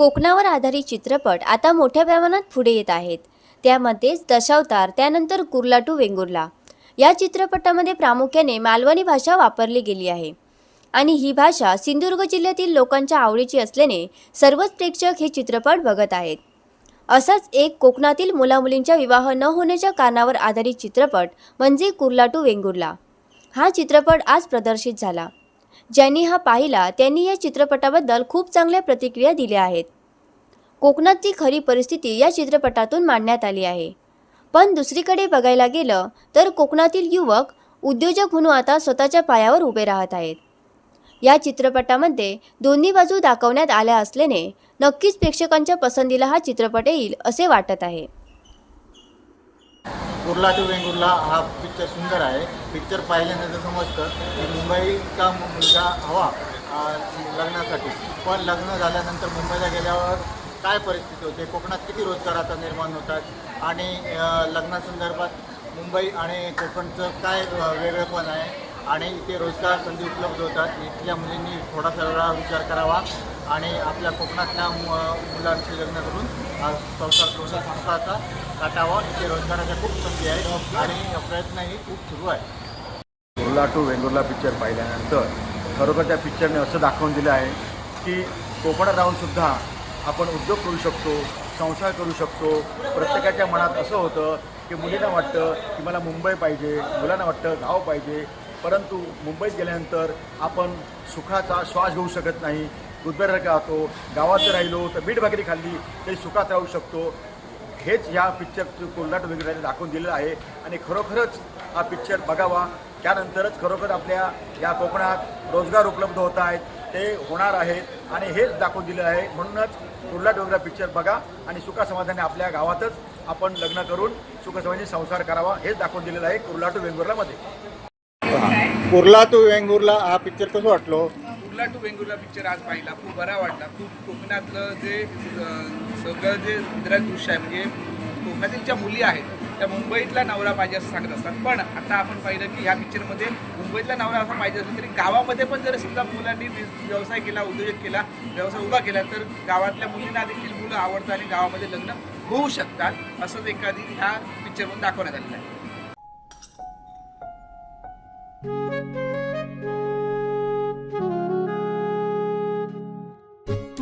कोकणावर आधारित चित्रपट आता मोठ्या प्रमाणात पुढे येत आहेत. त्यामध्येच दशावतार त्यानंतर कुर्ला टू वेंगुर्ला. या चित्रपटामध्ये प्रामुख्याने मालवणी भाषा वापरली गेली आहे. आणि ही भाषा सिंधुदुर्ग जिल्ह्यातील लोकांच्या आवडीची असल्याने सर्वच प्रेक्षक हे चित्रपट बघत आहेत. असाच एक कोकणातील मुलामुलींच्या विवाह न होण्याच्या कारणावर आधारित चित्रपट म्हणजे कुर्ला टू वेंगुर्ला. हा चित्रपट आज प्रदर्शित झाला. ज्यांनी हा पाहिला त्यांनी या चित्रपटाबद्दल खूप चांगल्या प्रतिक्रिया दिल्या आहेत. कोकणातली खरी परिस्थिती या चित्रपटातून मांडण्यात आली आहे. पण दुसरीकडे बघायला गेलं तर कोकणातील युवक उद्योजक म्हणून आता स्वतःच्या पायावर उभे राहत आहेत. या चित्रपटामध्ये दोन्ही बाजू दाखवण्यात आल्या असल्याने नक्कीच प्रेक्षकांच्या पसंतीला हा चित्रपट येईल असे वाटत आहे. कुर्ला टू वेंगुर्ला हा पिक्चर सुंदर आहे. पिक्चर पाहिल्यानंतर समजतं की मुंबईचा मुलगा हवा लग्नासाठी. पण लग्न झाल्यानंतर मुंबईला गेल्यावर काय परिस्थिती होते? कोकणात किती रोजगार आता निर्माण होतात? आणि लग्नासंदर्भात मुंबई आणि कोकणचं काय वेगळेपण आहे? आणि इथे रोजगार संधी उपलब्ध होतात? इथल्या मुलींनी थोडासा वेळा विचार करावा. आणि आपल्या कोकणातल्या मु- मुलांशी लग्न करून संसार संस्था संसाराचा काटावा इथे रोजगाराच्या खूप संधी आहेत आणि प्रयत्नही खूप सुरू आहे कुर्ला टू वेंगुर्ला पिक्चर पाहिल्यानंतर खरोखर त्या पिक्चरने असं दाखवून दिलं आहे की कोकणात राहूनसुद्धा आपण उद्योग करू शकतो संसार करू शकतो. प्रत्येकाच्या मनात असं होतं की मुलींना वाटतं की मला मुंबई पाहिजे मुलांना वाटतं गाव पाहिजे. परंतु मुंबईत गेल्यानंतर आपण सुखाचा श्वास घेऊ शकत नाही. गुदबेसारखं राहतो गावात जर राहिलो तर मीठ भाकरी खाल्ली तरी सुखात राहू शकतो. हेच ह्या पिक्चर कोल्हाट वगैरे दाखवून दिलेलं आहे. आणि खरोखरच हा पिक्चर बघावा. त्यानंतरच खरोखर आपल्या या कोकणात रोजगार उपलब्ध होत आहेत. ते होणार आहेत. आणि हेच दाखवून दिलं आहे. म्हणूनच कुर्ला डोंगरा पिक्चर बघा आणि सुखासमाधाने आपल्या गावातच आपण लग्न करून सुखसमाधानी संसार करावा. हेच दाखवून दिलेलं आहे कुर्ला टू वेंगुर्लामध्ये. कुर्ला टू वेंगुर्ला हा पिक्चर कसं वाटलो? कुर्ला टू वेंगुर्ला पिक्चर आज पाहिला? खूप बरा वाटला. खूप कोकणातलं जे सगळं जे इंद्राज दृश्य आहे म्हणजे कोकणातील ज्या मुली आहेत त्या मुंबईतला नवरा पाहिजे असं सांगत असतात. पण आता आपण पाहिलं की ह्या पिक्चरमध्ये मुंबईतला नवरा असा पाहिजे असेल तरी गावामध्ये पण जर समजा मुलांनी व्यवसाय केला उद्योजक केला व्यवसाय उभा केला तर गावातल्या मुलींना देखील मुलं आवडतात आणि गावामध्ये लग्न होऊ शकतात असंच एखादी ह्या पिक्चरमधून दाखवण्यात आलेलं आहे.